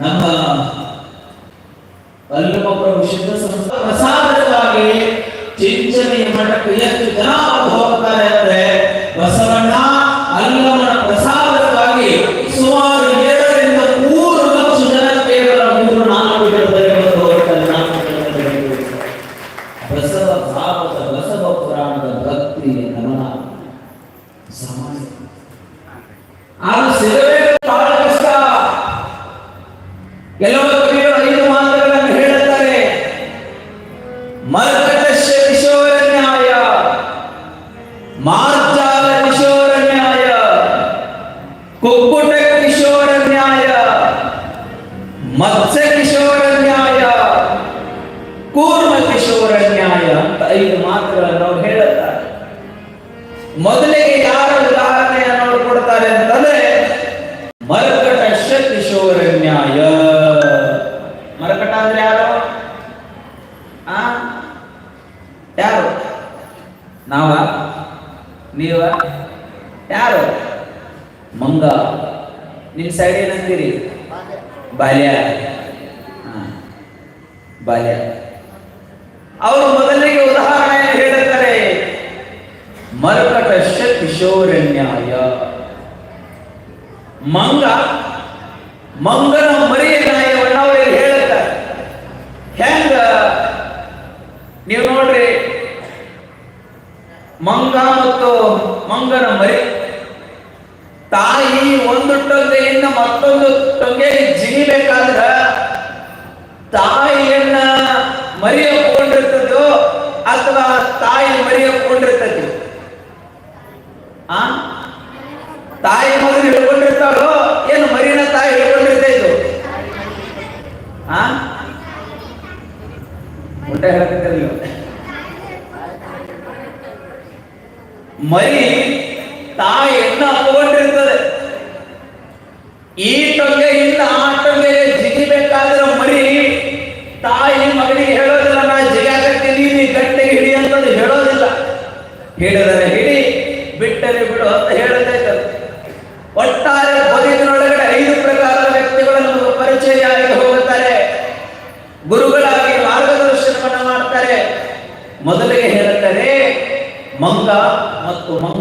ನಮ್ಮ ವಲ್ಲಭಪ್ರಭು ಸಿದ್ಧ ಸಂಸ್ಥೆ ಪ್ರಸಾದಕ್ಕಾಗಿ ಚಿಂಚನೆಯ ಮಠಕ್ಕೆ ಎಷ್ಟು ಜನ ಹೋಗ್ತಾರೆ ಅಂದ್ರೆ ಬಸವಣ್ಣ ಕೊಡ್ತಾರೆ ಅಂತಂದ್ರೆ ಮರಕಟ ಕಿಶೋರ ನ್ಯಾಯ ಮರಕಟ ಅಂದ್ರೆ ಯಾರು? ಆ? ಯಾರು? ನಾವ? ನೀವ? ಯಾರು? ಮಂಗ. ನಿಮ್ ಸೈಡ್ ಏನಂತೀರಿ? ಬಾಲ್ಯ. ಬಾಲ್ಯ. ಅವರು ಮೊದಲಿಗೆ ಉದಾಹರಣೆ ಹೇಳುತ್ತಾರೆ ಮರಕಟ ಕಿಶೋರ ನ್ಯಾಯ ಮಂಗ, ಮಂಗನ ಮರಿಯ ನ್ಯಾಯವನ್ನ ಅವರಿಗೆ ಹೆಂಗ? ನೀವು ನೋಡ್ರಿ, ಮಂಗ ಮತ್ತು ಮಂಗನ ಮರಿ. ತಾಯಿ ಒಂದು ಟೊಂಗೆಯಿಂದ ಮತ್ತೊಂದು ಟೊಂಗೆಗೆ ಜಿಗಿಬೇಕಾದ್ರ ತಾಯಿಯನ್ನ ಮರಿ ಕೊಂಡಿರ್ತದೋ ಅಥವಾ ತಾಯಿ ಮರಿ ಒಪ್ಕೊಂಡಿರ್ತದೆ ಆ ತಾಯಿ ಮಗನ ಹೇಳ್ಕೊಂಡಿರ್ತಾರೋ ಏನು ಮರಿನ ತಾಯಿ ಹೇಳ್ಕೊಂಡಿರ್ತಾ ಆ? ಊಟ ಹೇಳ್ತಿದ್ದಿಲ್ಲ ಮರಿ ತಾಯಿಯನ್ನ ಅಪ್ಕೊಂಡಿರ್ತದೆ ಈ ಟೊಂಗೆಯಿಂದ ಆ ಟೊಂಗೆಗೆ ಜಿಗಿಬೇಕಾದ್ರೆ ಮರಿ ತಾಯಿ ಮಗನಿಗೆ ಹೇಳೋದಿಲ್ಲ ನಾ ಜಿಗಾಕತ್ತೀನಿ ನೀ ಗಟ್ಟಿಗೆ ಹಿಡಿ ಅಂತಂದು ಹೇಳೋದಿಲ್ಲ ಹೇಳಿದರೆ ಹಿಡಿ ಬಿಟ್ಟರೆ ಬಿಡು ಅಂತ ಹೇಳತೈತೆ ಒಟ್ಟಾರೆ ಬದುಕಿನೊಳಗಡೆ ಐದು ಪ್ರಕಾರದ ವ್ಯಕ್ತಿಗಳು ನಮಗೆ ಪರಿಚಯ ಆಗಿ ಹೋಗುತ್ತಾರೆ ಗುರುಗಳಾಗಿ ಮಾರ್ಗದರ್ಶನವನ್ನ ಮಾಡ್ತಾರೆ ಮೊದಲಿಗೆ ಹೇಳುತ್ತಾರೆ ಮಂಗ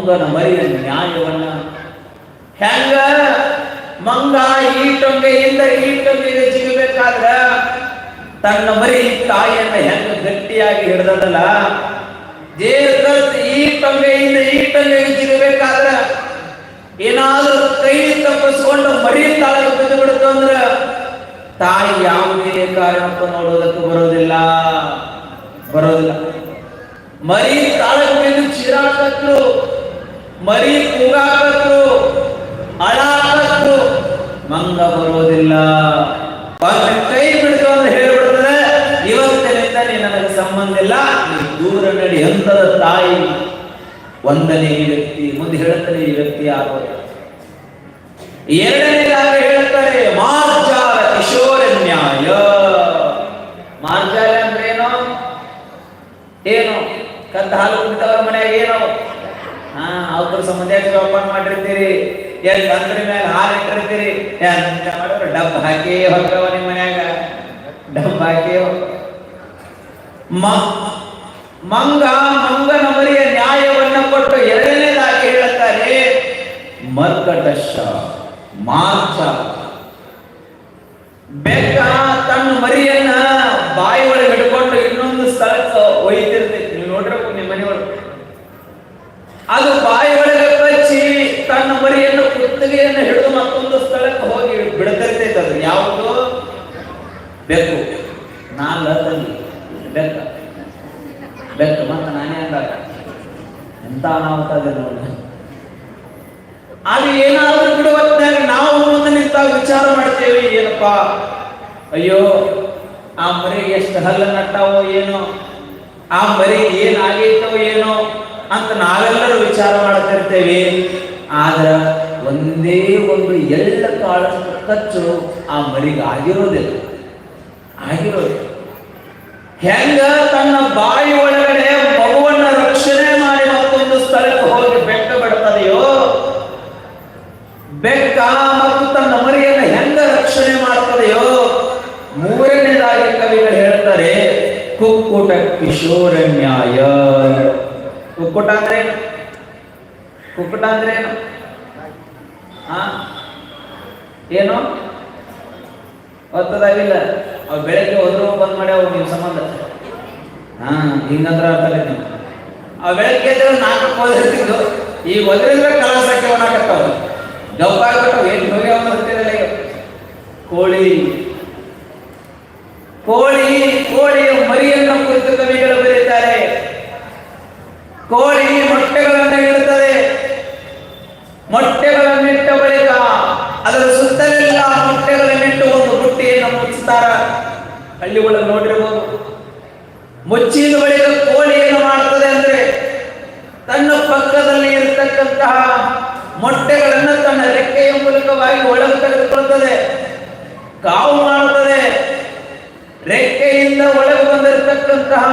ಮಂಗನ ಮರಿಯ ನ್ಯಾಯವನ್ನ. ಹೆಂಗ? ಮಂಗ ಈ ಟೊಂಗೆಯಿಂದ ಈ ಟೊಂಗೆಗೆ ಜಿಗಬೇಕಾದ್ರ ತನ್ನ ಮರಿ ತಾಯಿಯನ್ನ ಹೆಂಗ ಗಟ್ಟಿಯಾಗಿ ಹಿಡ್ದದಲ್ಲ? ಈ ಟೊಂಗೆಯಿಂದ ಈ ಟೊಂಗೆಗೆ ಜಿಗಬೇಕಾದ್ರ ಏನಾದ್ರೂ ಕೈ ತಪ್ಪಿಸ್ಕೊಂಡು ಮರಿ ತಾಳ ಬಿದ್ದು ಬಿಡುತ್ತು ಅಂದ್ರ ತಾಯಿ ಯಾವುದೇ ಕಾರಣಕ್ಕೂ ನೋಡೋದಕ್ಕೂ ಬರೋದಿಲ್ಲ ಬರೋದಿಲ್ಲ ಮರಿ ತಾಳಕ್ಕೆ ಬಿದ್ದು ಮರಿ ಕೂಗಾಕತ್ತು ಅಳಾಕತ್ತು ಮಂಗ ಬರೋದಿಲ್ಲ ಕೈ ಬಿಡ್ತು ಅಂತ ಹೇಳ್ಬಿಡ್ತದೆ. ಇವತ್ತಿನಿಂದ ನೀ ನನಗೆ ಸಂಬಂಧ ಇಲ್ಲ. ದೂರ ನಡಿ ಎಂತದ ತಾಯಿ? ಒಂದನೇ ಈ ವ್ಯಕ್ತಿ, ಮುಂದೆ ಹೇಳುತ್ತಾನೆ ಈ ವ್ಯಕ್ತಿ ಆಗೋದು ಎರಡನೇದಾಗ ಹೇಳ್ತಾರೆ? ಮಾರ್ಜಾಲ ಕಿಶೋರ ನ್ಯಾಯ ಮಾರ್ಜಾಲ ಅಂದ್ರೆ ಏನೋ? ಏನು? ಕದ್ದ ಹಾಲು ಕುಡಿತವರ ಮನ್ಯಾಗ ಏನು? ಹಾ ಅವ್ರ ಸಂಬಂಧ ಜೋಪಾನ ಮಾಡಿರ್ತೀರಿ? ಎಲ್ಲಿ ಬಂದ್ರ ಮೇಲೆ ಹಾಲು ಇಟ್ಟಿರ್ತೀರಿ? ಡಬ್ ಹಾಕಿ ಹೋಗ್ತಾವ ನಿಮ್ಮ ಮನ್ಯಾಗ. ಡಬ್ ಹಾಕಿ ಮಂಗ ಮಂಗನ ಮರಿಯ ನ್ಯಾಯವನ್ನ ಕೊಟ್ಟು ಎರಡನೇದಾಗಿ ಹೇಳುತ್ತಾರೆ. ಮರ್ಕಟಶ ಮಾರ್ಚ. ಬೆಕ್ಕ ತನ್ನ ಮರಿಯನ್ನ ಬಾಯಿ ಒಳಗೆ ಹಿಡ್ಕೊಂಡು ಇನ್ನೊಂದು ಸ್ಥಳಕ್ಕೆ ಒಯ್ತಿರ್ತೈತಿ ನೀವು ನೋಡ್ರಪ್ಪ ನಿಮ್ಮ ಮನೆ ಒಳಗೆ ಅದು ಬಾಯಿ ಒಳಗೆ ತನ್ನ ಮರಿಯನ್ನು ಕುತ್ತಿಗೆಯನ್ನು ಹಿಡಿದು ಮತ್ತೊಂದು ಸ್ಥಳಕ್ಕೆ ಹೋಗಿ ಬಿಡ್ತಿರ್ತೈತೆ ಅದು. ಯಾವುದು? ಬೆಕ್ಕು. ತಂಗಿ ಬೆಕ್ಕ. ಬೆಕ್ಕ. ಮತ್ತೆ ನಾನೇ ಅಂದಾಗ. ಎಂತ ಅನಾಹುತ ನೋಡಿ ಅದು ಏನಾದರೂ ಬಿಡುವತ್ನಾಗ ನಾವು ಮುಂದೆ ನಿಂತಾಗ ವಿಚಾರ ಮಾಡ್ತೇವೆ, ಏನಪ್ಪಾ? ಅಯ್ಯೋ, ಆ ಮರಿಗೆ ಎಷ್ಟು ಹಲ್ಲ ನಟ್ಟಾವೋ ಏನೋ? ಆ ಮರಿ ಏನಾಗೈತೋ ಏನೋ? ಅಂತ ನಾವೆಲ್ಲರೂ ಒಂದೇ ಒಂದು ಎಲ್ಲ ಕಾಳಷ್ಟು ಕಚ್ಚು ಆ ಮರಿಗೆ ಆಗಿರೋದಿಲ್ಲ. ಆಗಿರೋದಿಲ್ಲ. ಹೆಂಗ ತನ್ನ ಬಾಯಿ ಒಳಗಡೆ ಮಗುವನ್ನ ರಕ್ಷಣೆ ಮಾಡಿ ಮತ್ತೊಂದು ಸ್ಥಳಕ್ಕೆ ಹೋಗಿ ಬೆಟ್ಟ ಬಿಡ್ತದೆಯೋ? ಬೆಟ್ಟ ಮತ್ತು ತನ್ನ ಮರಿಯನ್ನು ಹೆಂಗ ರಕ್ಷಣೆ ಮಾಡ್ತದೆಯೋ? ಮೂರನೇದಾಗಿ ಕವಿಗಳು ಹೇಳ್ತಾರೆ, ಕುಕ್ಕುಟ ಕಿಶೋರನ್ಯಾಯ. ಕುಕ್ಕುಟ ಅಂದ್ರೆ ಕುಕ್ಕುಟ ಅಂದ್ರೆ ಏನು? ಒತ್ತದಾಗಿಲ್ಲ. ಏನು ಗೊತ್ತದಾಗಿಲ್ಲ ಅವ್ ಬೆಳಗ್ಗೆ ಹೋದ್ರು ಬಂದ್ ಮಾಡ್ಯಾವ ನಿಮ್ ಸಂಬಂಧ ಹಾ ಹಿಂಗಂದ್ರ ಅರ್ಥ ಆ ನಿಮ್ಗೆ. ಅವ್ ಬೆಳಗ್ಗೆ ಎದ್ರೆ ನಾಲ್ಕು ಓದಿರ್ತಿದ್ದು ಈಗ ಒದ್ರಿಂದ ಕಲಾಸಕ್ಕೆ ಒಣಾಕತ್ತಾವ ಗಪ್ಪಾಗ್ಬಿಟ್ಟು ಏನ್ ಹೋಗಿ ಅವ್ರು ಕೋಳಿ. ಕೋಳಿ ಕೋಳಿಯ ಮರಿಯನ್ನು ಕುರಿತು ಕವಿಗಳು ಬರೀತಾರೆ ಕೋಳಿ ಮೊಟ್ಟೆಗಳನ್ನು ಇಡುತ್ತದೆ ಮೊಟ್ಟೆಗಳನ್ನಿಟ್ಟ ಬಳಿಕ ಅದರ ಸುತ್ತಲೆಲ್ಲ ಮೊಟ್ಟೆಗಳನ್ನಿಟ್ಟು ಒಂದು ಬುಟ್ಟಿಯನ್ನು ಮುಚ್ಚುತ್ತಾರ ಹಳ್ಳಿ ನೋಡಿರಬಹುದು. ಮುಚ್ಚಿದ ಬಳಿಕ ಕೋಳಿ ಏನು ಮಾಡುತ್ತದೆ ಅಂದ್ರೆ ತನ್ನ ಪಕ್ಕದಲ್ಲಿ ಇರತಕ್ಕಂತಹ ಮೊಟ್ಟೆಗಳನ್ನು ತನ್ನ ರೆಕ್ಕೆಯ ಮೂಲಕವಾಗಿ ಒಳಗೆ ತೆಗೆದುಕೊಳ್ಳುತ್ತದೆ. ಕಾವು ಮಾಡುತ್ತದೆ. ರೆಕ್ಕೆಯಿಂದ ಒಳಗೆ ಬಂದಿರತಕ್ಕಂತಹ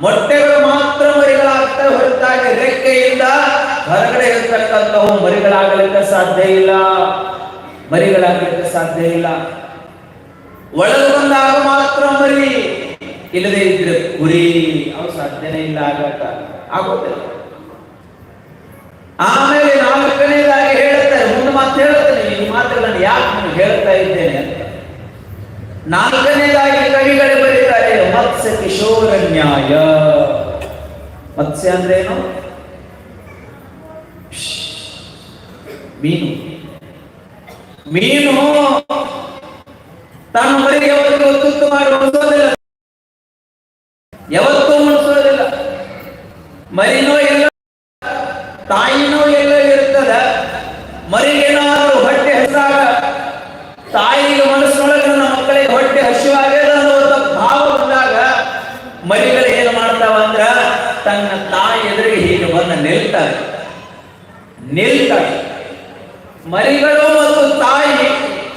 ಮೊಟ್ಟೆಗಳು ಮಾತ್ರ ಮರಿಗಳಾಗ್ತಾ ಹೊರತಾಗಿ ರೆಕ್ಕೆಯಿಂದ ಹೊರಗಡೆ ಇರತಕ್ಕಂತಹ ಮರಿಗಳಾಗಲಿಕ್ಕೆ ಸಾಧ್ಯ ಇಲ್ಲ. ಮರಿಗಳಾಗಲಿಕ್ಕೆ ಸಾಧ್ಯ ಇಲ್ಲ. ಒಳಗೆ ಬಂದಾಗ ಮಾತ್ರ ಮರಿ. ಇಲ್ಲದೆ ಇದ್ರೆ ಕುರಿ. ಅವು ಸಾಧ್ಯನೇ ಇಲ್ಲ ಆಗಕ್ಕ ಆಗುತ್ತೆ ಆಮೇಲೆ ನಾಲ್ಕನೇದಾಗಿ ಹೇಳ್ತಾರೆ ಮುಂದೆ ಮಾತು ಹೇಳುತ್ತೇನೆ. ಈ ಮಾತುಗಳನ್ನು ಯಾಕೆ ನಾನು ಹೇಳ್ತಾ ಇದ್ದೇನೆ ಅಂತ. ನಾಲ್ಕನೇದಾಗಿ ಕವಿಗಳೇ ಬರೀತಾರೆ, ಮತ್ಸ್ಯ ಕಿಶೋರ ನ್ಯಾಯ ಮತ್ಸ್ಯ ಅಂದ್ರೆ ಏನು ಮೀನು. ಮೀನು ತಾನು ಮರಿಗೆ ಯಾವತ್ತೂ ತುತ್ತು ಮಾಡಿ ಉಳಿಸೋದಿಲ್ಲ ಯಾವತ್ತೂ ಉಳಿಸೋದಿಲ್ಲ ಮರಿನೋ ಇಲ್ಲ ತಾಯಿನೋ ಎಲ್ಲ ಇರ್ತದ. ಮರಿಗೇನಾದ್ರೂ ಹೊಟ್ಟೆ ಹಸಾಗ ತಾಯಿಗೆ ಮನಸ್ಸೊಳಗೆ ನನ್ನ ಮಕ್ಕಳಿಗೆ ಹೊಟ್ಟೆ ಹಸಿವಾಗ್ಯದ ಭಾವ ಬಂದಾಗ, ಮರಿಗಳು ಏನು ಮಾಡ್ತಾವ ಅಂದ್ರ, ತನ್ನ ತಾಯಿ ಎದುರಿಗೆ ಹೀಗೆ ಬಂದು ನಿಲ್ತಾರೆ. ನಿಲ್ತಾರೆ. ಮರಿಗಳು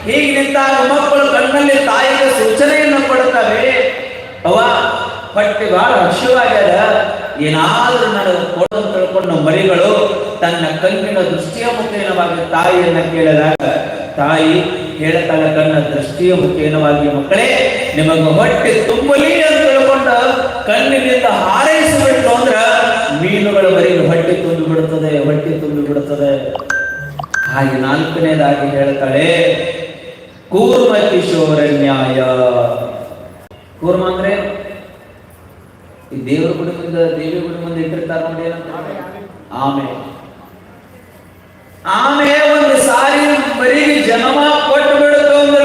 ಹೀಗೆ ನಿಂತಾಗ ಮಕ್ಕಳು ಕಣ್ಣಲ್ಲಿ ತಾಯಿಯ ಸೂಚನೆಯನ್ನು ಕೊಡುತ್ತವೆ. ಅವ ಪಟ್ಟಿ ಬಹಳ ಹಸಿವಾಗ್ಯದ. ಏನಾದರೂ ನಡೆದು ಕೊಡೋದು ತಿಳ್ಕೊಂಡು ಮರಿಗಳು ತನ್ನ ಕಣ್ಣಿನ ದೃಷ್ಟಿಯ ಮುಖೇನವಾಗಿ ತಾಯಿಯನ್ನ ಕೇಳಿದಾಗ, ತಾಯಿ ಹೇಳ್ತಾಳೆ ಕಣ್ಣ ದೃಷ್ಟಿಯ ಮುಖೇನವಾಗಿ ಮಕ್ಕಳೇ, ನಿಮಗೆ ಹೊಟ್ಟೆ ತುಂಬಲಿ ಅಂತ ತಿಳ್ಕೊಂಡು ಕಣ್ಣಿನಿಂದ ಹಾರೈಸಿಬಿಟ್ಟು ಅಂದ್ರ ಮೀನುಗಳ ಮರಿಗೆ ಹೊಟ್ಟೆ ತುಂಬಿ ಬಿಡುತ್ತದೆ, ಹೊಟ್ಟೆ ತುಂಬಿ ಬಿಡುತ್ತದೆ. ಹಾಗೆ ನಾಲ್ಕನೇದಾಗಿ ಹೇಳ್ತಾಳೆ ಕೂರ್ಮ ಕಿಶೋರ ನ್ಯಾಯ. ಕೂರ್ಮ ಅಂದ್ರೆ ಈ ದೇವರ ಗುಡಿ ಮುಂದೆ, ದೇವಿ ಗುಡಿ ಮುಂದೆ ಇಟ್ಟಿರ್ತಾರ ನೋಡಿ ಆಮೆ. ಆಮೆ ಒಂದು ಸಾರಿ ಬರೀ ಜನಮ ಕೊಟ್ಟು ಬಿಡುತ್ತೆ ಅಂದ್ರ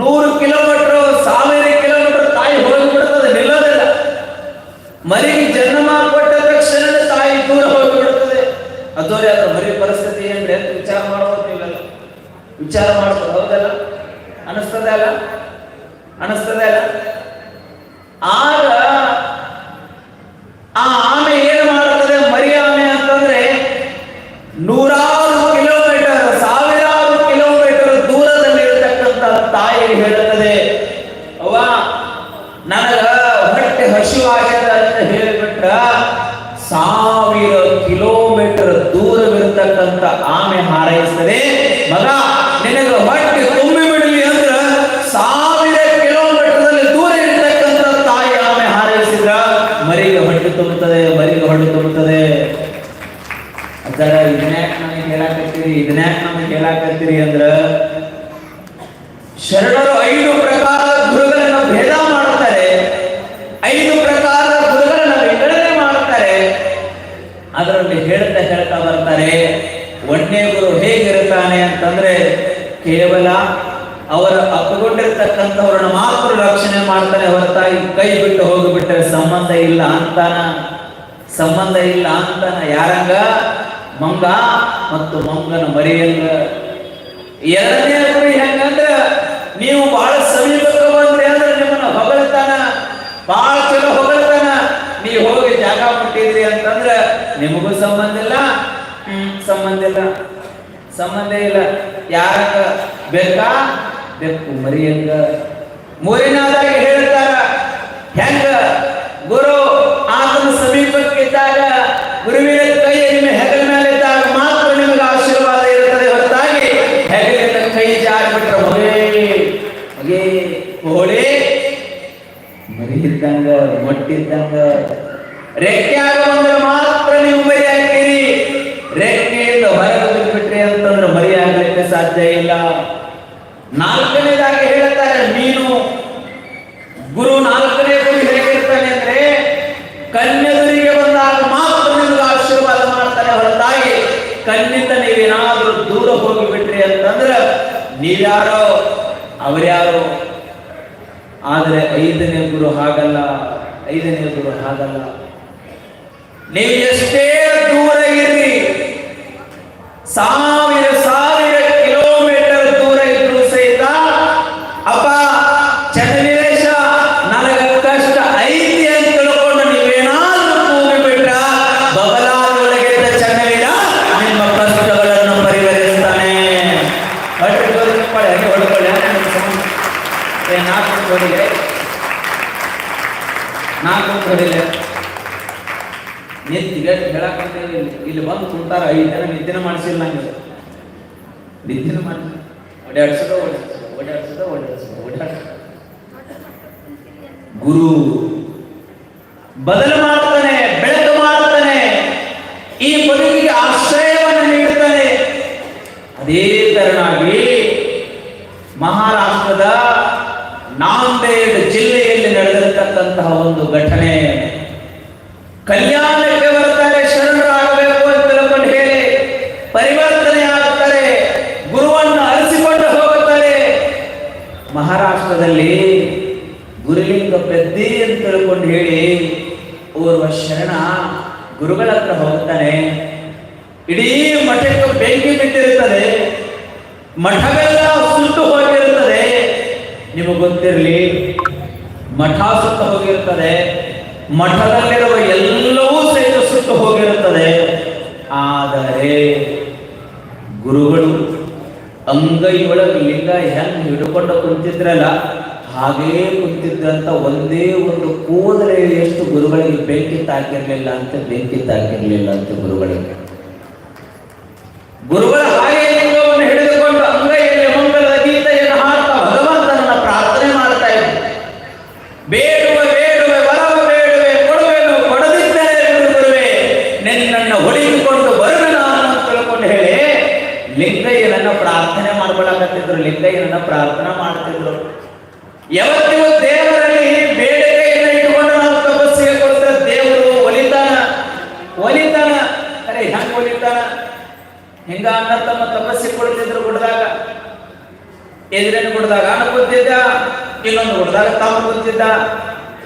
ನೂರು ಕಿಲೋಮೀಟರ್, ಸಾವಿರ ಕಿಲೋಮೀಟರ್ ತಾಯಿ ಹೋಗಿ ಬಿಡುತ್ತದೆ ನಿಲ್ಲೋದಿಲ್ಲ ಮರಿಗೆ ಜನ್ಮ ಕೊಟ್ಟ ತಕ್ಷಣ ತಾಯಿ ದೂರ ಹೋಗಿ ಬಿಡುತ್ತದೆ ಅದೋರಿ ಅದ್ರ ಮರಿ ಪರಿಸ್ಥಿತಿ ಏನ್ರಿ ವಿಚಾರ ಇಲ್ಲಲ್ಲ ವಿಚಾರ ಮಾಡೋದು ಹೌದಲ್ಲ? ಅನಿಸ್ತದೆ ಅಲ್ಲ? ಅನಿಸ್ತದೆ ಅಲ್ಲ? ಆಗ ಆ ಆಮೆ ಏನು ಮಾಡುತ್ತದೆ ಮರಿ ಆಮೆ ಅಂತಂದ್ರೆ ನೂರಾರು ಕಿಲೋಮೀಟರ್ ಸಾವಿರಾರು ಕಿಲೋಮೀಟರ್ ದೂರದಲ್ಲಿ ಇರತಕ್ಕಂತ ತಾಯಿಗೆ ಹೇಳುತ್ತದೆ ಅವ್ವ ನನಗ ಹೊಟ್ಟೆ ಹಸಿವಾಗ್ಯದ ಅಂತ ಹೇಳಿಬಿಟ್ರ ಸಾವಿರ ಕಿಲೋಮೀಟರ್ ದೂರವಿರತಕ್ಕಂತ ಆಮೆ ಹಾರೈಸ್ತದೆ ಮಗ ನಿನಗ ಹೊಟ್ಟೆ ತುಂಬಿ ಬಿಡಲಿ ಅಂದ್ರ ಸಾವಿರ ಕಿಲೋಮೀಟರ್ದಲ್ಲಿ ದೂರ ಇರತಕ್ಕಂತ ತಾಯಿ ಆಮೆ ಹಾರೈಸಿದ್ರ ಮರಿಗೆ ಹೊಟ್ಟೆ ತುಂಬುತ್ತದೆ ಮರಿಗೆ ಹೊಟ್ಟೆ ತುಂಬುತ್ತದೆ ಅದರ ಇದನ್ಯಾಕ್ ನಮಗೆ ಹೇಳಾಕತ್ತೀರಿ ಇದನ್ಯಾಕ್ ನಮಗೆ ಹೇಳಾಕತ್ತೀರಿ ಅಂದ್ರ ಶರಣರು ಐದು ಪ್ರಕಾರದ ಗುರುಗಳನ್ನ ಭೇದ ಮಾಡುತ್ತಾರೆ ಐದು ಪ್ರಕಾರದ ಗುರುಗಳನ್ನ ವಿಂಗಡಣೆ ಮಾಡುತ್ತಾರೆ ಅದರಲ್ಲಿ ಹೇಳ್ತಾ ಹೇಳ್ತಾ ಬರ್ತಾರೆ ಒಂದನೇ ಗುರು ಹೇಗಿರುತ್ತಾನೆ ಅಂತಂದ್ರೆ ಕೇವಲ ಅವರ ಅಪ್ಪಿಕೊಂಡಿರ್ತಕ್ಕಂಥವ್ರನ್ನ ಮಾತ್ರ ರಕ್ಷಣೆ ಮಾಡ್ತಾನೆ ಹೊರತಾಗಿ ಕೈ ಬಿಟ್ಟು ಹೋಗಿಬಿಟ್ಟರೆ ಸಂಬಂಧ ಇಲ್ಲ ಅಂತಾನ? ಸಂಬಂಧ ಇಲ್ಲ ಅಂತಾನ ಯಾರಂಗ? ಮಂಗ ಮತ್ತು ಮಂಗನ ಮರಿಯಂಗ. ಎರಡನೇ ಗುರಿ ಹೆಂಗಂದ್ರ ನೀವು ಬಹಳ ಸಮೀಪಕ್ಕೆ ಬಂದ್ರೆ ಅಂದ್ರೆ ನಿಮ್ಮನ್ನ ಹೊಗಳ್ತಾನ? ಬಹಳ ಚಲೋ ಹೊಗಳ್ತಾನ? ನೀವು ಹೋಗಿ ಜಾಗ ಮುಟ್ಟಿದ್ರಿ ಅಂತಂದ್ರೆ ನಿಮಗೂ ಸಂಬಂಧ ಇಲ್ಲ? ಸಂಬಂಧ ಇಲ್ಲ. ಸಂಬಂಧ ಇಲ್ಲ. ಯಾರಂಗ? ಬೇಕಾ? ಬೆಕ್ಕು ಹಂಗ? ಮೋರಿನಾದಾಗ ಹೇಳ್ತಾರ, ಹೆಂಗ? ಗುರು ಆತನ ಸಮೀಪಕ್ಕಿದ್ದಾಗ ಗುರುವಿನ ಕೈ ನಿಮ್ಮ ಹೆಗಲ ಮೇಲೆ ಇದ್ದಾಗ ಮಾತ್ರ ನಿಮಗೆ ಆಶೀರ್ವಾದ ಇರುತ್ತದೆ. ಹೊರತಾಗಿ ಹೆಗಲಿನ ಕೈ ಜಾರಿಬಿಟ್ರೆ ಮಗೇ ಮಗೇ ಕೋಳಿ ಮರಿ ಇದ್ದಂಗ ಮೊಟ್ಟಿದ್ದಂಗ ರೆಕ್ಕೆಯಾಗ ಬಂದ್ರೆ ಮಾತ್ರ ನೀವು ಮರಿ ಹಾಕ್ತೀರಿ ರೆಕ್ಕೆಯಿಂದ ಹೊರಗೆ ಬಿಟ್ಬಿಟ್ರಿ ಅಂತಂದ್ರೆ ಮರಿ ಆಗ್ಲಿಕ್ಕೆ ಸಾಧ್ಯ ಇಲ್ಲ. ನಾಲ್ಕನೇದಾಗಿ ಹೇಳ್ತಾರೆ ನೀನು ಗುರು ನಾಲ್ಕನೇ ಗುರು ಹೇಗಿರ್ತಾನೆ ಅಂದ್ರೆ ಕನ್ಯೆದುರಿಗೆ ಬಂದಾಗ ಮಾತ್ರ ನಿಮ್ಗೆ ಆಶೀರ್ವಾದ ಮಾಡ್ತಾನೆ ಹೊರತಾಗಿ ಕಣ್ಣಿಂದ ನೀವೇನಾದ್ರೂ ದೂರ ಹೋಗಿಬಿಟ್ರಿ ಅಂತಂದ್ರೆ ನೀವ್ಯಾರೋ, ಅವರ್ಯಾರೋ. ಆದರೆ ಐದನೇ ಗುರು ಹಾಗಲ್ಲ, ಐದನೇ ಗುರು ಹಾಗಲ್ಲ. ನೀವು ಎಷ್ಟೇ ದೂರ ಇರ್ರಿ ಸಾವಿರ ಹೊಡಿಲೆ ನಿಂತಿಗೆ ಹೇಳಕ್ಕಂತೇಳಿ ಇಲ್ಲಿ ಬಂದು ಕುಂತಾರ ಐದು ಜನ ನಿದ್ದೆನ ಮಾಡಿಸಿಲ್ಲ ನಂಗೆ. ನಿದ್ದೆನ ಮಾಡಿ ಓಡಾಡ್ಸೋದ ಓಡಾಡ್ಸೋದ ಓಡಾಡ್ಸೋದ ಓಡಾಡ್ಸೋದ ಗುರು ಬದಲು ಮಾಡ್ತಾನೆ ಬೆಳಕು ಮಾಡ್ತಾನೆ ಈ ಬದುಕಿಗೆ ಆಶ್ರಯವನ್ನು ನೀಡುತ್ತಾನೆ. ಅದೇ ತರನಾಗಿ ಮಹಾರಾಷ್ಟ್ರದ ನಡೆದಿರತಕ್ಕಂತಹ ಒಂದು ಘಟನೆ. ಕಲ್ಯಾಣಕ್ಕೆ ಬರ್ತಾರೆ ಶರಣರಾಗಬೇಕು ಅಂತ ತಿಳ್ಕೊಂಡು ಹೇಳಿ ಪರಿವರ್ತನೆ ಆಗುತ್ತಾರೆ ಗುರುವನ್ನು ಅರಿಸಿಕೊಂಡು ಹೋಗುತ್ತಾರೆ. ಮಹಾರಾಷ್ಟ್ರದಲ್ಲಿ ಗುರುಲಿಂಗ ಪೆದ್ದಿ ಅಂತ ತಿಳ್ಕೊಂಡು ಹೇಳಿ ಓರ್ವ ಶರಣ ಗುರುಗಳ ಹತ್ರ ಇಡೀ ಮಠಕ್ಕೆ ಬೆಂಕಿ ಬಿಟ್ಟಿರುತ್ತದೆ ಮಠವೆಲ್ಲ ಸುಟ್ಟು ಹೋಗಿರುತ್ತದೆ. ನಿಮಗೆ ಗೊತ್ತಿರಲಿ ಮಠ ಸುತ್ತ ಹೋಗಿರುತ್ತದೆ. ಮಠದಲ್ಲಿರುವ ಎಲ್ಲವೂ ಸಹಿತ ಸುತ್ತ ಹೋಗಿರುತ್ತದೆ. ಆದರೆ ಗುರುಗಳು ಅಂಗೈಯೊಳಗೆ ಲಿಂಗ ಹೆಂಗ್ ಹಿಡ್ಕೊಂಡು ಕುಂತಿದ್ರಲ್ಲ, ಹಾಗೇ ಕುಂತಿದ್ದಂತ ಒಂದೇ ಒಂದು ಕೂದಲೇ ಎಷ್ಟು ಗುರುಗಳಿಗೆ ಬೆಂಕಿ ತಾಕಿರ್ಲಿಲ್ಲ ಅಂತ ಬೆಂಕಿ ತಾಕಿರ್ಲಿಲ್ಲ ಅಂತ ಗುರುಗಳಿಗೆ. ಗುರುಗಳ ಲಿಂಗಯ್ಯನನ್ನ ಪ್ರಾರ್ಥನೆ ಮಾಡ್ತಿದ್ರು. ಯಾವತ್ತಿಗೂ ದೇವರಲ್ಲಿ ಬೇಡಿಕೆಯನ್ನು ಇಟ್ಕೊಂಡು ನಾವು ತಪಸ್ಸಿಗೆ ಕೊಡ್ತಾರೆ ದೇವರು ಒಲಿತಾನ ಒಲಿತಾನ. ಅರೆ, ಹೆಂಗ್ ಒಲಿತಾನ? ಹಿಂಗ ಅನ್ನ ತಮ್ಮ ತಪಸ್ಸಿಗೆ ಕೊಡ್ತಿದ್ರು ಗುಡ್ದಾಗ? ಎದುರೇನು ಗುಡ್ದಾಗ? ಅನ್ನ ಕೂತಿದ್ದ ಇನ್ನೊಂದು ಗುಡ್ದಾಗ ತಮ್ಮ ಕೂತಿದ್ದ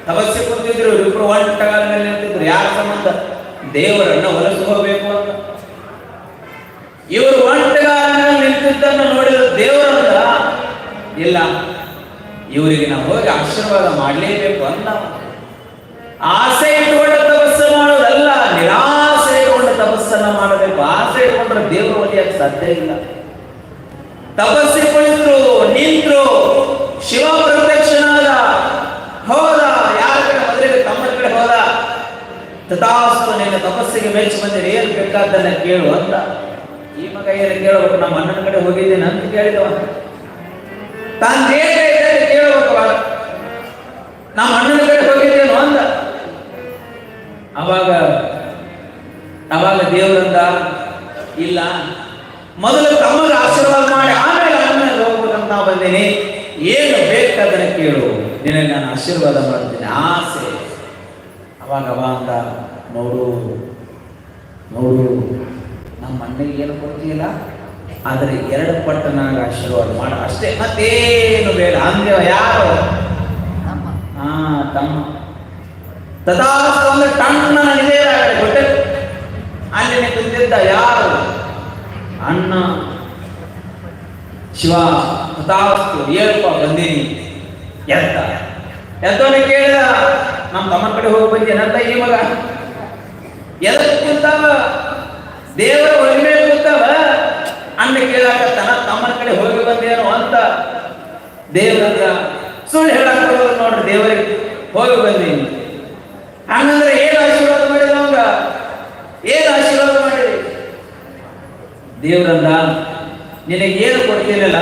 ತಪಸ್ಸಿಗೆ ಕೂತಿದ್ರು ಇಬ್ರು ಒಂಟಗಾಲ ಮೇಲೆ ನಿಂತಿದ್ರು. ಯಾರ ಸಂಬಂಧ? ದೇವರನ್ನ ಒಲಿಸ್ಕೋಬೇಕು ಅಂತ. ಇವರು ಒಂಟಗಾಲ ಮೇಲೆ ನಿಂತಿದ್ದನ್ನು ನೋಡಿದ ದೇವರನ್ನ ಇಲ್ಲ, ಇವರಿಗೆ ನಾವು ಹೋಗಿ ಆಶೀರ್ವಾದ ಮಾಡಲೇಬೇಕು ಅಂತ ಆಸೆ ಇಟ್ಟುಕೊಂಡ ತಪಸ್ಸು ಮಾಡೋದಲ್ಲ, ನಿರಾಸೆ ಇಟ್ಟುಕೊಂಡ ತಪಸ್ಸನ್ನ ಮಾಡಬೇಕು. ಆಸೆ ಇಟ್ಕೊಂಡ್ರೆ ದೇವರು ಒಲಿಯಕ್ಕೆ ಸಾಧ್ಯ ಇಲ್ಲ. ತಪಸ್ಸಿ ಕುಳಿತರು ನಿಂತರು, ಶಿವ ಪ್ರತ್ಯಕ್ಷನಾದ, ಹೋದ, ಯಾರ ಕಡೆ ಮದುವೆಗೆ ತಮ್ಮನ ಕಡೆ ಹೋದ. ತಥಾಸ್ತು, ನಿನ್ನ ತಪಸ್ಸಿಗೆ ಮೆಚ್ಚಿ ಬಂದಿರಿ, ಏನು ಬೇಕಾದ್ದನ್ನ ಕೇಳು ಅಂತ. ಈ ಮಗ ಏನು ಕೇಳಬೇಕು ನಮ್ಮ ಅಣ್ಣನ ಕಡೆ ಹೋಗಿದ್ದೇನೆ ಅಂತ ಕೇಳಿದವ. ತಾನು ದೇಶ ಇದ್ದರೆ ಕೇಳಬೇಕು. ನಮ್ಮ ಅಣ್ಣನ ಕಡೆ ಹೋಗಿದ್ದೇನು ಅಂದ. ಅವಾಗ ಅವಾಗ ದೇವರಂದ ಇಲ್ಲ, ಮೊದಲು ತಮಗೆ ಆಶೀರ್ವಾದ ಮಾಡಿ ಆಮೇಲೆ ಅಣ್ಣನ ಹೋಗ್ಬೇಕಂತ ಬಂದೀನಿ. ಏನು ಬೇಕಾದ್ರೆ ಕೇಳು, ನಿನಗೆ ನಾನು ಆಶೀರ್ವಾದ ಮಾಡ್ತೀನಿ, ಆಸೆ. ಅವಾಗ ಅವ ಅಂದ, ನೋಡು ನೋಡು ನಮ್ಮ ಅಣ್ಣಗೆ ಏನು ಕೊಡ್ತೀಯಲ್ಲ? ಆದರೆ ಎರಡು ಪಟ್ಟು ನನಗೆ ಆಶೀರ್ವಾದ ಮಾಡ ಅಷ್ಟೇ ಮತ್ತೇನು ಬೇಡ. ಅಂದ್ರೆ ಯಾರು? ಹಾ ತಮ್ಮ. ತಥಾಸ್ತು ಅಂದ್ರೆ ತಣ್ಣನ ನಿಜೇ ಗೊತ್ತೇ? ಅಲ್ಲಿ ಕುಂತಿದ್ದ ಯಾರು? ಅಣ್ಣ. ಶಿವ ತಥಾಸ್ತು ಏನಪ್ಪ ಬಂದೀನಿ. ಎಂತ? ಎತ್ತವನ ಕೇಳಿದ? ನಮ್ಮ ತಮ್ಮನ ಕಡೆ ಹೋಗಿ ಬಂದೇನಂತ ಈ ಮಗ? ಎದಕ್ಕಿಂತ ದೇವರ ಒಳಗೆ ಅಣ್ಣ ಕೇಳಾಕತ್ತಾನ, ತಮ್ಮನ ಕಡೆ ಹೋಗಿ ಬಂದೇನು ಅಂತ ದೇವರಂದ್ರ ಸುಳ್ಳು ಹೇಳಕ್ ಬರೋದು ನೋಡ್ರಿ ದೇವರಿಗೆ. ಹೋಗಿ ಬಂದೀನಿ ಹಂಗಂದ್ರೆ ಏನ್ ಆಶೀರ್ವಾದ ಮಾಡಿದ ಅವಂಗ? ಏನು ಆಶೀರ್ವಾದ ಮಾಡಿರಿ ದೇವರಂದ ನಿನಗೆ ಏನು ಕೊಡ್ತಿರ್ಲಿಲ್ಲ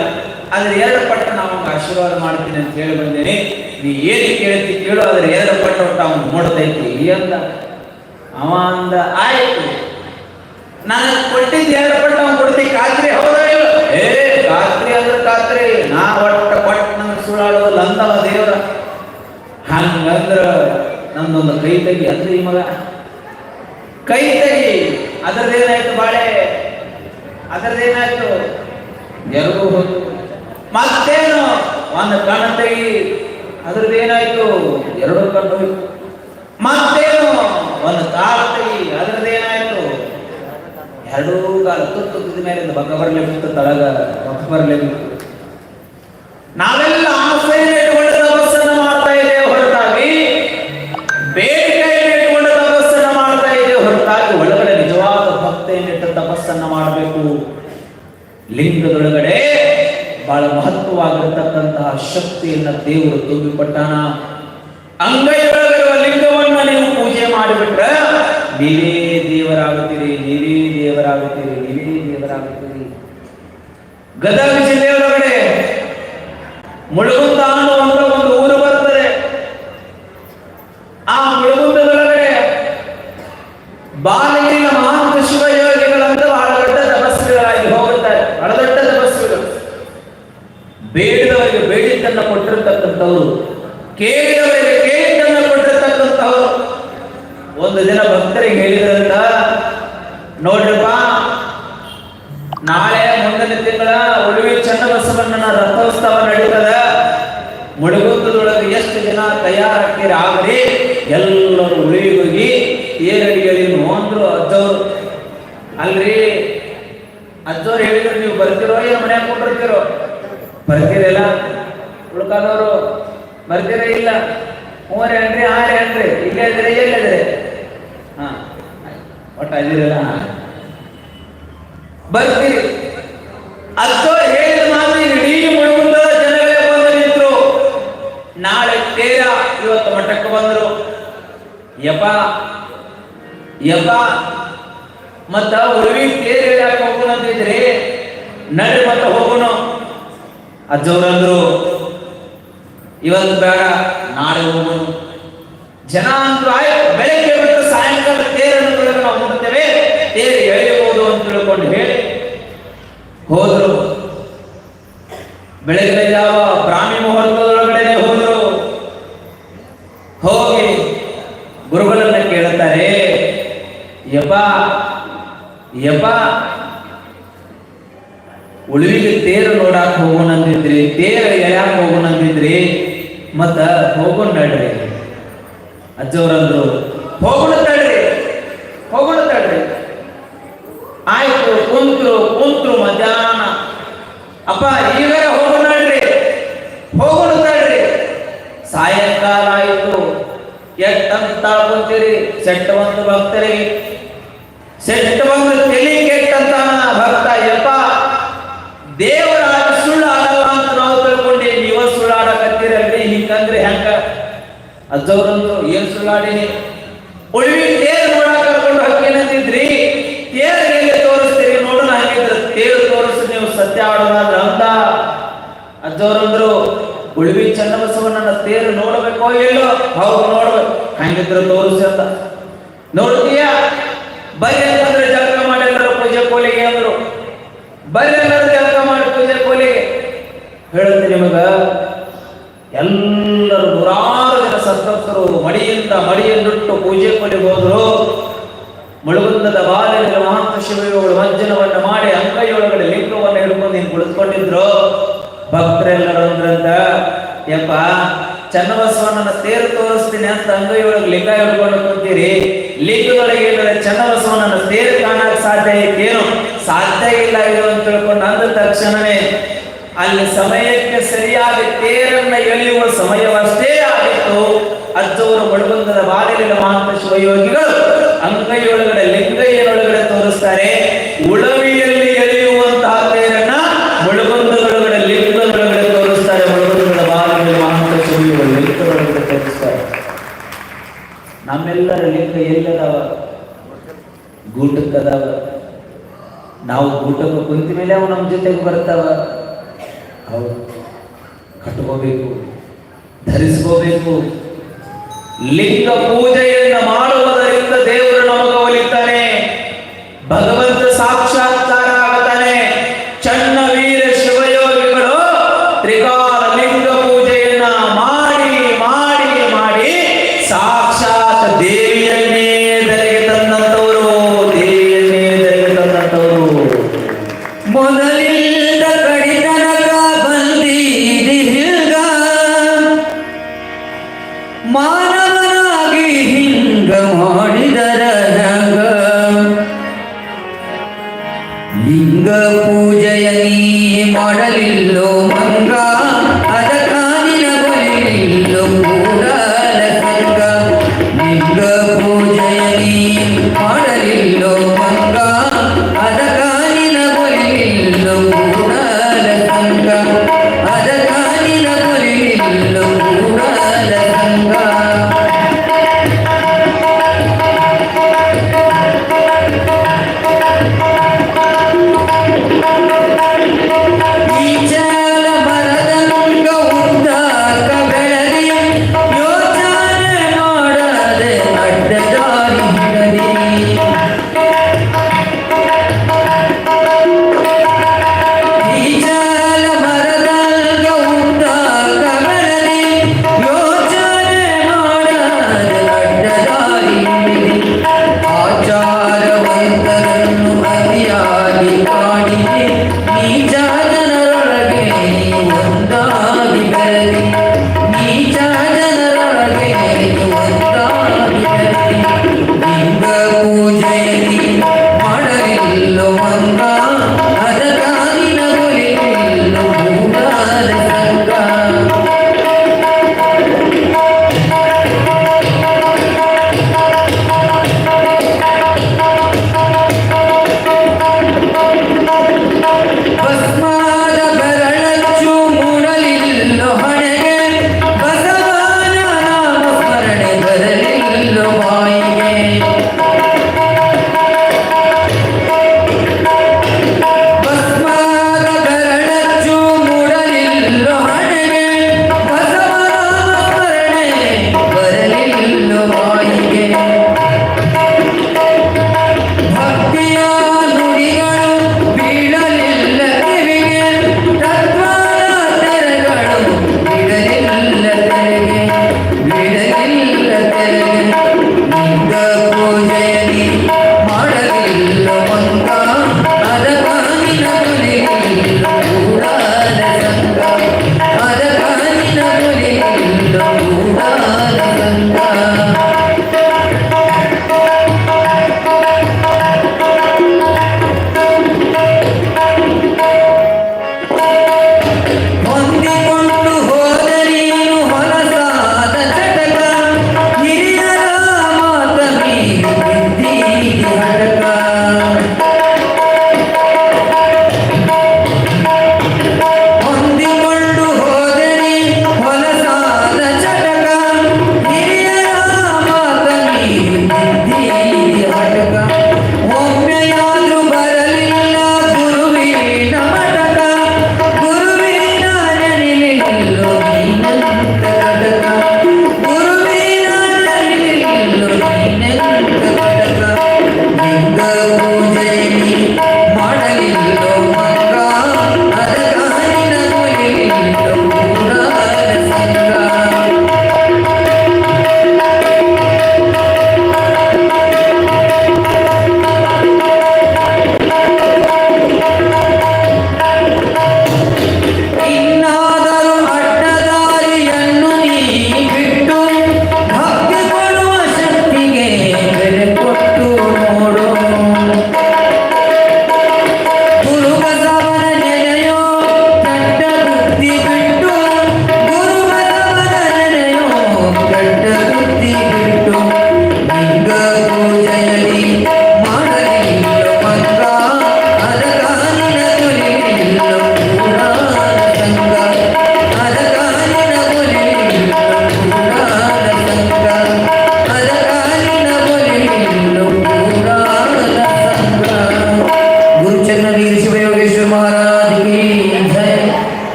ಆದ್ರೆ ಎರಡು ಪಟ್ಟು ನಾವು ಆಶೀರ್ವಾದ ಮಾಡ್ತೀನಿ ಅಂತ ಹೇಳಿ ಬಂದೇನೆ. ನೀ ಏನು ಕೇಳ್ತಿ ಕೇಳು, ಆದ್ರೆ ಎರಡು ಪಟ್ಟು ಒಟ್ಟು ಅವ್ನು ನೋಡ್ತೈತಿ ಅಂದ. ಅವ ಅಂದ, ಆಯ್ತು ನನಗೆ ಕೊಟ್ಟಿದ್ದು ಎರಡು ಪಟ್ಟು ಅವ್ನು ಕೊಡ್ತಿ ಖಾತ್ರಿ ಹೌದಾ ಏ, ಖಾತ್ರಿ ಅಂದ್ರೆ ಖಾತ್ರಿ. ನಾ ಒಟ್ಟ ಕೊಟ್ಟು ನಮ್ಗೆ ಸುಳ್ಳಾಡೋದಿಲ್ಲ ಅಂತವ ದೇವ್ರ. ಹಂಗಂದ್ರ ನಂದೊಂದು ಕೈ ತೆಗಿ ಅಂದ್ರೆ ಈ ಮಗ. ಕೈ ತೆಗಿ. ಅದರದೇನಾಯ್ತು ಬಾಳೆ? ಅದರದೇನಾಯ್ತು ಎರಡೂ ಹೋಯ್ತು. ಮತ್ತೇನು? ಒಂದು ಕಣ ತೆಗಿ. ಅದರದೇನಾಯ್ತು ಎರಡು ಕಣ್ಣು ಮತ್ತೇನು? ಒಂದು ತಾಳ ತೆಗಿ. ಅದ್ರದ್ದೇನಾಯ್ತು? ಎರಡೂ ಕಾಲ ತುತ್ತು ತುತ್ತಿದ ಮೇಲೆ ಬಗ್ಗ ಬರಲೇ ಬಿಟ್ಟು ತಳಗ ಬಗ್ಗ ಬರಲೇ ಬಿತ್ತು ನಾವೆಲ್ಲ ಆಸೆಯನ್ನು ಇಟ್ಟುಕೊಂಡು ತಪಸ್ಸನ್ನು ಮಾಡ್ತಾ ಇದ್ದೇವೆ ಹೊರತಾಗಿ. ಬೇಡಿಕೆಯನ್ನು ಇಟ್ಟುಕೊಂಡು ತಪಸ್ಸನ್ನು ಮಾಡ್ತಾ ಇದ್ದೇವೆ ಹೊರತಾಗಿ. ಒಳಗಡೆ ನಿಜವಾದ ಭಕ್ತಿಯನ್ನಿಟ್ಟು ತಪಸ್ಸನ್ನ ಮಾಡಬೇಕು. ಲಿಂಗದೊಳಗಡೆ ಬಹಳ ಮಹತ್ವವಾಗಿರತಕ್ಕಂತಹ ಶಕ್ತಿಯನ್ನ ದೇವರು ತುಂಬಿಕೊಟ್ಟಾನ ಗದಗ ಜಿಲ್ಲೆಯೊಳಗಡೆ ಮುಳುಗುಂದ ಅನ್ನುವಂತ ಒಂದು ಊರು ಬರ್ತದೆ. ಆ ಮುಳುಗುಂದದೊಳಗಡೆ ಬಾಲಗಿರಿನ ಮಹಾಂತ ಶಿವಯೋಗಿಗಳಂತ ಬಹಳ ದೊಡ್ಡ ತಪಸ್ವಿಗಳಾಗಿ ಹೋಗುತ್ತಾರೆ. ಬಹಳ ದೊಡ್ಡ ತಪಸ್ವಿಗಳು ಬೇಡಿದವರಿಗೆ ಬೇಡಿದ್ದನ್ನು ಕೊಟ್ಟಿರ್ತಕ್ಕಂಥವ್ರು, ಕೇಳಿದವರಿಗೆ ಕೇಳಿದ್ದನ್ನು ಕೊಟ್ಟಿರ್ತಕ್ಕಂಥವ್ರು. ಒಂದು ದಿನ ಭಕ್ತರಿಗೆ ಹೇಳಿದ್ರಂತ, ನೋಡ್ರಪ್ಪ, ನಾಳೆ ಮುಂದಿನ ತಿಂಗಳ ಉಳುವಿ ಚನ್ನಬಸವಣ್ಣನ ರಥೋತ್ಸವ ನಡೀತದ. ಮುಳುಗುಂದದೊಳಗೆ ಎಷ್ಟು ಜನ ತಯಾರಾಗ್ತೀರ ಆಗ್ರಿ ಎಲ್ಲರೂ ಉಳಿಗೆ ಹೋಗಿ ಏರಡಿಯಲ್ಲಿ ಅಂದ್ರು ಅಜ್ಜವ್ರು ಅಲ್ರಿ ಅಜ್ಜವ್ರು ಹೇಳಿದ್ರು, ನೀವು ಬರ್ತಿರೋ ಏನು ಮನ್ಯಾಗ ಕೊಟ್ಟಿರ್ತೀರೋ ಬರ್ತೀರಲ್ಲ ಉಳ್ಕಾದವರು, ಬರ್ತೀರ ಇಲ್ಲ? ಮೂವರೇ ಅನ್ರಿ ಹಾ ಹೇಳ್ರಿ, ಇಲ್ಲೇ ಇದ್ರೆ ಎಲ್ಲಿದ್ರೆ ಹಾ, ಒಟ್ಟು ಅಲ್ಲಿರಲ್ಲ. ಬರ್ತೀರಿ. ಅಷ್ಟೋ ಹೇಳಿದ ಮಾತು ಇಡೀ ಮುಳುಗುಂದದ ಜನಗಳೇ ಬಂದು ನಿಂತರು ನಾಳೆ ತೇರ ಇವತ್ತು ಮಠಕ್ಕೆ ಬಂದರು ಯಪ್ಪ ಯಪ್ಪ, ಮತ್ತ ಉರ್ವಿ ತೇರ್ ಹೇಳಕ್ ಹೋಗೋಣ ಅಂತಿದ್ರಿ ನಡೆ ಮತ್ತ ಹೋಗೋಣ ಅಜ್ಜವ್ರಂದ್ರು ಇವತ್ತು ಬೇಡ, ನಾಳೆ ಹೋಗೋಣ ಜನ ಅಂತೂ ಆಯ್ತು ಬೆಳಗ್ಗೆ ಬಿಟ್ಟು ಸಾಯಂಕಾಲ ತೇರನ್ನು ನಾವು ಹೋಗ್ತೇವೆ. ತೇರು ಎಳೆಯಬಹುದು ಅಂತ ತಿಳ್ಕೊಂಡು ಹೇಳಿ ಹೋದ್ರು. ಬೆಳಗ್ಗೆ ಯಾವ ಬ್ರಾಹ್ಮಿ ಮುಹೂರ್ತದೊಳಗಡೆ ಹೋದ್ರು ಹೋಗಿ ಗುರುಗಳನ್ನ ಕೇಳುತ್ತಾರೆ ಯಪ್ಪ ಯಪ್ಪ ಉಳುವಿಗೆ ತೇರು ನೋಡಾಕ್ ಹೋಗೋಣ ಅಂತಿದ್ರಿ ತೇರು ಎಳ್ಯಾಕ ಹೋಗೋಣ ಅಂತಿದ್ರಿ ಮತ್ತ ಹೋಗೋಣ ನಡ್ರಿ ಅಜ್ಜವ್ರಂದ್ರು ಹೋಗೋಣ ತಡ್ರಿ ಹೋಗೋಣ ತಡ್ರಿ ಆಯ್ತು ಕುಂತ್ರು ಕುಂತ್ರು ಮಧ್ಯಾಹ್ನ ಅಪ್ಪ ಈಗ ಹೋಗೋಣ ನಡ್ರಿ ಹೋಗೋಣ ತಡ್ರಿ ಸಾಯಂಕಾಲ ಆಯ್ತು ಎಟ್ಟಂತ ಕುಂತೀರಿ ಸೆಟ್ಟ ಒಂದು ಭಕ್ತರಿಗೆ ಸೆಟ್ಟ ಒಂದು ತಲೆ ಕೆಟ್ಟಂತ ಭಕ್ತ ಯಪ್ಪ ದೇವರ ಆಟ ಸುಳ್ಳು ಆಡಲ್ಲ ಅಂತ ನಾವು ತಿಳ್ಕೊಂಡೆ ನೀವ ಸುಳ್ಳು ಆಡಕತ್ತೀರಲ್ರಿ ಹಿಂಗಂದ್ರೆ ಹೆಂಗ ಅಜ್ಜವ್ರಂದ್ರು ಏನ್ ಸುಳ್ಳಾಡಿ ಉಳಿವಿ ತೇರು ಕರ್ಕೊಂಡು ಹಕ್ಕೇನಂತಿದ್ರಿ ತೇರು ತೋರಿಸ್ತೀರಿ ನೋಡೋಣ ಹಾಗಿದ್ರೆ ತೇರು ತೋರಿಸಿ ನೀವು ಸತ್ಯ ಆಡೋಣ ಅಂತ. ಅಜ್ಜವ್ರಂದ್ರು, ಉಳಿವಿ ಚನ್ನಬಸವಣ್ಣನ ತೇರು ನೋಡಬೇಕು ಇಲ್ಲೋ? ಹೌದು, ನೋಡ್ಬೇಕು. ಹಂಗಿದ್ರೆ ತೋರಿಸಿ ಅಂತ. ನೋಡ್ತೀಯ? ಬರ್ರಿ ಅಂತಂದ್ರೆ ಜಳಕ ಮಾಡಿದ್ರು ಪೂಜೆ ಕೋಲಿಗೆ ಅಂದ್ರು. ಬರ್ರಿ ಎಲ್ಲರೂ ಜಳಕ ಮಾಡಿ ಪೂಜೆ ಕೋಲಿಗೆ. ಹೇಳುತ್ತೆ ನಿಮಗ ಎಲ್ಲರೂ ನೂರಾರು ಸಂತಸ್ತರು ಮಡಿಯಿಂದ ಮಡಿಯನ್ನುಟ್ಟು ಪೂಜೆ ಮಾಡಿ ಹೋದರು. ಮುಳುಗುಂದದ ಬಾಲ್ಯದ ಮಹಾಂತ ಮಂಜನವನ್ನ ಮಾಡಿ ಅಂಗೈಯೊಳಗಡೆ ಲಿಂಗವನ್ನು ಹಿಡ್ಕೊಂಡು ನೀನು ಕುಳಿತುಕೊಂಡಿದ್ರು ಭಕ್ತರೆಲ್ಲರೂ ಅಂದ್ರಂತ, ಯಪ್ಪ, ಚನ್ನಬಸವಣ್ಣನ ತೇರು ತೋರಿಸ್ತೀನಿ ಅಂತ ಅಂಗೈಯೊಳಗೆ ಲಿಂಗ ಹಿಡ್ಕೊಂಡು ಕುಂತೀರಿ. ಲಿಂಗದೊಳಗೆ ಇಲ್ಲದೆ ಚನ್ನಬಸವಣ್ಣನ ತೇರು ಕಾಣಕ್ ಸಾಧ್ಯ ಐತೇನು? ಸಾಧ್ಯ ಇಲ್ಲ ಇದು ಅಂತ ತಿಳ್ಕೊಂಡು ಅಂದ ತಕ್ಷಣವೇ ಅಲ್ಲಿ ಸಮಯಕ್ಕೆ ಸರಿಯಾಗಿ ತೇರನ್ನ ಎಳೆಯುವ ಸಮಯವಷ್ಟೇ ಆಗಿತ್ತು ಅಜ್ಜವರು ಬಡಬಂದದ ಬಾಲಿನ ಮಾತ್ರ ಶಿವಯೋಗಿಗಳು ಅಂಗೈಯೊಳಗಡೆ, ಲಿಂಗಯ್ಯನೊಳಗಡೆ ತೋರಿಸ್ತಾರೆ. ಉಳವಿಯಲ್ಲಿ ಎಳೆಯುವಂತಹ ತೇರನ್ನ ಮುಳುಗುಂದದೊಳಗಡೆ ಲಿಂಗದೊಳಗಡೆ ತೋರಿಸ್ತಾರೆ. ಮುಳುಗುಂದದ ಬಾಲಿನ ಮಾತ್ರ ಶಿವಯೋಗಿಗಳು ಲಿಂಗದೊಳಗಡೆ ತೋರಿಸ್ತಾರೆ. ನಮ್ಮೆಲ್ಲರ ಲಿಂಗ ಎಲ್ಲದವ? ಗೂಟಕ್ಕದವ ನಾವು ಗೂಟಕ್ಕೆ ಕುಂತ ಮೇಲೆ ಅವು ನಮ್ಮ ಜೊತೆಗೆ ಬರ್ತಾವ. ಹೌದು. ಕಟ್ಕೋಬೇಕು. ಧರಿಸ್ಕೋಬೇಕು. ಲಿಂಗ ಪೂಜೆಯನ್ನು ಮಾಡುವುದರಿಂದ ದೇವರು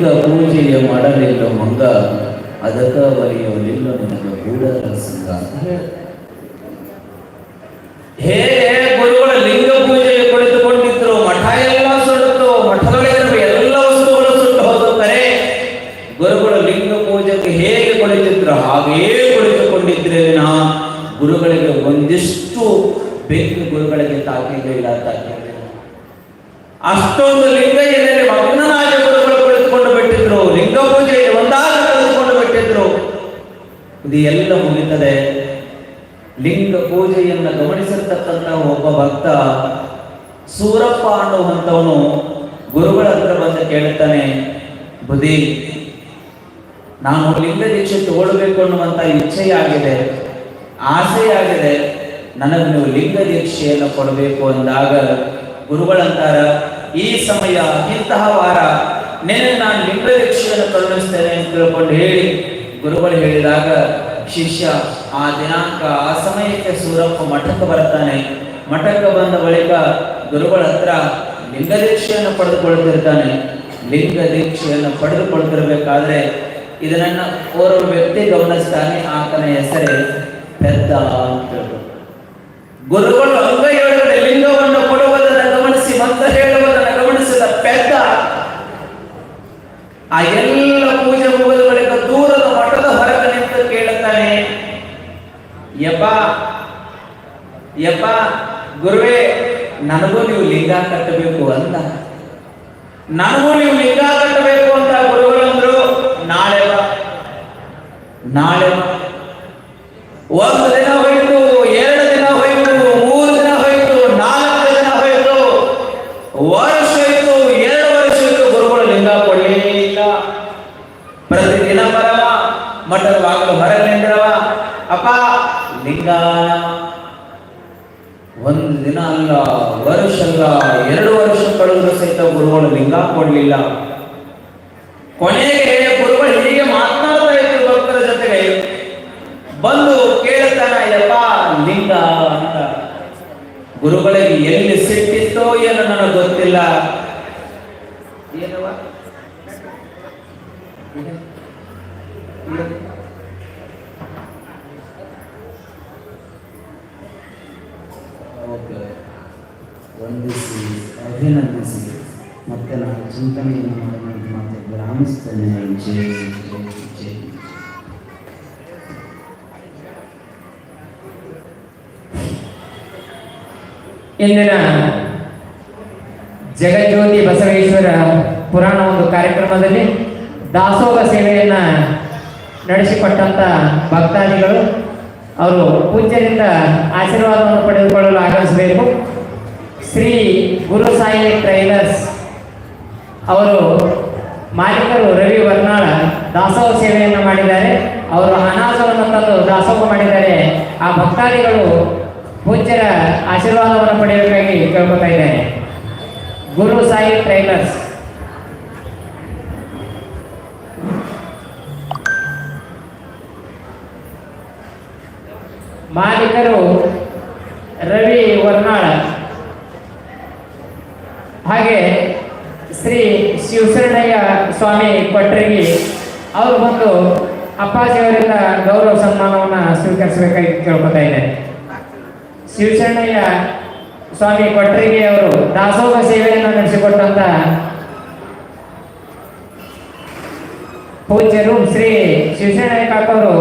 ಲಿಂಗ ಪೂಜೆಯ ಮಾಡಲಿಲ್ಲ ಮಂಗ ಅದಕ್ಕ ಬರೆಯೋ ಲಿಂಗ ನನಗೆ ಕೂಡ ಸಂಘ ಹೇಗೆ ಗುರುಗಳ ಲಿಂಗ ಪೂಜೆಗೆ ಕುಳಿತುಕೊಂಡಿದ್ರು. ಮಠ ಎಲ್ಲ ಸುಟ್ಟು ಮಠದೊಳಗಿರುವ ಎಲ್ಲ ವಸ್ತುಗಳು ಸುಟ್ಟು ಗುರುಗಳ ಲಿಂಗ ಪೂಜೆಗೆ ಹೇಗೆ ಕುಳಿತಿದ್ರು? ಹಾಗೇ ಕುಳಿತುಕೊಂಡಿದ್ರೆ ನಾ. ಗುರುಗಳಿಗೆ ಒಂದಿಷ್ಟು ಬೆಂಕಿ. ಗುರುಗಳಿಗೆ ತಾಕಿರಲಿಲ್ಲ ತಾಕಿರಲಿಲ್ಲ ಅಷ್ಟೊಂದು ಮುಗಿತದೆ ಲಿಂಗ ಪೂಜೆಯನ್ನು ಗಮನಿಸಿರ್ತಕ್ಕಂಥ ಒಬ್ಬ ಭಕ್ತ ಸೂರಪ್ಪ ಅನ್ನುವಂಥವನು ಗುರುಗಳ ಹತ್ರ ಬಂದು ಕೇಳುತ್ತಾನೆ ಬುದಿ ನಾನು ಲಿಂಗ ದೀಕ್ಷೆ ತಗೊಳ್ಬೇಕು ಅನ್ನುವಂಥ ಇಚ್ಛೆಯಾಗಿದೆ, ಆಸೆಯಾಗಿದೆ. ನನಗೆ ನೀವು ಲಿಂಗ ದೀಕ್ಷೆಯನ್ನು ಕೊಡಬೇಕು ಅಂದಾಗ ಗುರುಗಳಂತಾರ, ಈ ಸಮಯ, ಇಂತಹ ವಾರ ನೆನೆ ನಾನು ಲಿಂಗ ದೀಕ್ಷೆಯನ್ನು ಕರುಣಿಸ್ತೇನೆ ಅಂತ ತಿಳ್ಕೊಂಡು ಹೇಳಿ ಗುರುಗಳು ಹೇಳಿದಾಗ ಶಿಷ್ಯ ಆ ದಿನಾಂಕ, ಆ ಸಮಯಕ್ಕೆ ಸೂರಪ್ಪ ಮಠಕ್ಕೆ ಬರ್ತಾನೆ ಮಠಕ್ಕೆ ಬಂದ ಬಳಿಕ ಗುರುಗಳ ಹತ್ರ ಲಿಂಗ ದೀಕ್ಷೆಯನ್ನು ಪಡೆದುಕೊಳ್ತಿರ್ತಾನೆ ಲಿಂಗ ದೀಕ್ಷೆಯನ್ನು ಪಡೆದುಕೊಳ್ತಿರ್ಬೇಕಾದ್ರೆ ಇದನ್ನ ಓರ್ವ ವ್ಯಕ್ತಿ ಗಮನಿಸ್ತಾನೆ, ಆತನ ಹೆಸರೇ ಪೆದ್ದ ಅಂತ. ಗುರುಗಳು ಅಂಗೈಯೊಳಗಡೆ ಲಿಂಗವನ್ನು ಕೊಡುವುದನ್ನು ಗಮನಿಸಿ ಮತ್ತೆ ಹೇಳುವುದನ್ನು ಗಮನಿಸಿದ ಪೆದ್ದ, ಆ ಎಲ್ಲ ಯಪ್ಪ ಯಪ್ಪ, ಗುರುವೇ, ನನಗೂ ನೀವು ಲಿಂಗ ಕಟ್ಟಬೇಕು ಅಂತ. ನನಗೂ ನೀವು ಲಿಂಗ ಕಟ್ಟಬೇಕು ಅಂತ ಗುರುಗಳಂದ್ರು ನಾಳೆ ನಾಳೆ ಒಂದು ದಿನ ಹೋಯ್ತು ಎರಡು ದಿನ ಹೋಯ್ತು ಮೂರು ದಿನ ಹೋಯ್ತು ನಾಲ್ಕು ದಿನ ಹೋಯ್ತು ವರ್ಷ ಹೋಯ್ತು ಎರಡು ವರ್ಷ ಹೋಯ್ತು ಗುರುಗಳು ಲಿಂಗ ಕೊಡಲೇ ಇಲ್ಲ ಪ್ರತಿದಿನ ಬರವ ಮಠದ ಬಾಗಿಲು ಹೊರಗೆ ನಿಂದಿರವ ಅಪ್ಪ ಲಿಂಗಾನ ಒಂದು ದಿನ ಅಲ್ಲ ವರ್ಷ ಅಲ್ಲ ಎರಡು ವರ್ಷ ಕಳೆದ್ರು ಸಹಿತ ಗುರುಗಳು ಲಿಂಗ ಕೊಡ್ಲಿಲ್ಲ ಕೊನೆಗೆ ಗುರುಗಳು ಹೀಗೆ ಮಾತನಾಡ್ತಾ ಇದ್ರು ಭಕ್ತರ ಜೊತೆಗೆ ಬಂದು ಕೇಳ್ತಾನ ಯಪ್ಪ ಲಿಂಗ ಅಂತ ಗುರುಗಳಿಗೆ ಎಲ್ಲಿ ಸಿಟ್ಟಿತ್ತೋ ಏನೋ ನನಗೆ ಗೊತ್ತಿಲ್ಲ ಏನವ ಇದೆ? ಇದೆ? ಓಕೆ ವಂದಿಸಿ ಅಭಿನಂದಿಸಿ ಮತ್ತೆ ನಾನು ಚಿಂತನೆಯನ್ನು ಮಾಡಿ ಇಂದಿನ ಜಗಜ್ಯೋತಿ ಬಸವೇಶ್ವರ ಪುರಾಣ ಒಂದು ಕಾರ್ಯಕ್ರಮದಲ್ಲಿ ದಾಸೋಹ ಸೇವೆಯನ್ನ ನಡೆಸಿಕೊಟ್ಟಂತ ಭಕ್ತಾದಿಗಳು, ಅವರು ಪೂಜ್ಯರಿಂದ ಆಶೀರ್ವಾದವನ್ನು ಪಡೆದುಕೊಳ್ಳಲು ಆಗಮಿಸಬೇಕು. ಶ್ರೀ ಗುರು ಸಾಯಿ ಟ್ರೈನರ್ಸ್ ಅವರು ಮಾಲೀಕರು ರವಿ ವರ್ನಾಳ ದಾಸೋಹ ಸೇವೆಯನ್ನು ಮಾಡಿದ್ದಾರೆ. ಅವರು ಅನಾಥವನ್ನು ತಂದು ದಾಸೋಹ ಮಾಡಿದ್ದಾರೆ. ಆ ಭಕ್ತಾದಿಗಳು ಪೂಜ್ಯರ ಆಶೀರ್ವಾದವನ್ನು ಪಡೆಯಬೇಕಾಗಿ ಕೇಳ್ಕೊತಾ ಇದ್ದಾರೆ. ಗುರು ಸಾಯಿ ಟ್ರೈಲರ್ಸ್ ಮಾಲೀಕರು ರವಿ ವರ್ನಾಳ ಹಾಗೆ ಶಿವಶರಣಯ್ಯ ಸ್ವಾಮಿ ಕೊಟ್ರಗಿ ಅವರು ಬಂದು ಅಪ್ಪಾಜಿಯವರಿಂದ ಗೌರವ ಸನ್ಮಾನವನ್ನು ಸ್ವೀಕರಿಸಬೇಕಾಗಿ ಕೇಳ್ಕೊತಾ ಇದ್ದಾರೆ ಶಿವಶರಣಯ್ಯ ಸ್ವಾಮಿ ಕೊಟ್ರಗಿ ಅವರು ದಾಸೋಹ ಸೇವೆಯನ್ನು ನಡೆಸಿಕೊಟ್ಟಂತ ಪೂಜ್ಯರು ಶ್ರೀ ಶಿವಶರಣಯ್ಯ ಕಾಕವರು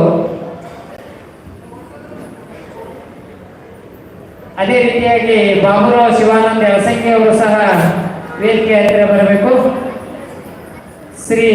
ಅದೇ ರೀತಿಯಾಗಿ ಬಾಬುರಾವ್ ಶಿವಾನಂದ ಯಲಸಂಗಿ ಅವರು ಸಹ ವೇದಿಕೆ ಹತ್ತಿರ ಬರಬೇಕು. ಶ್ರೀ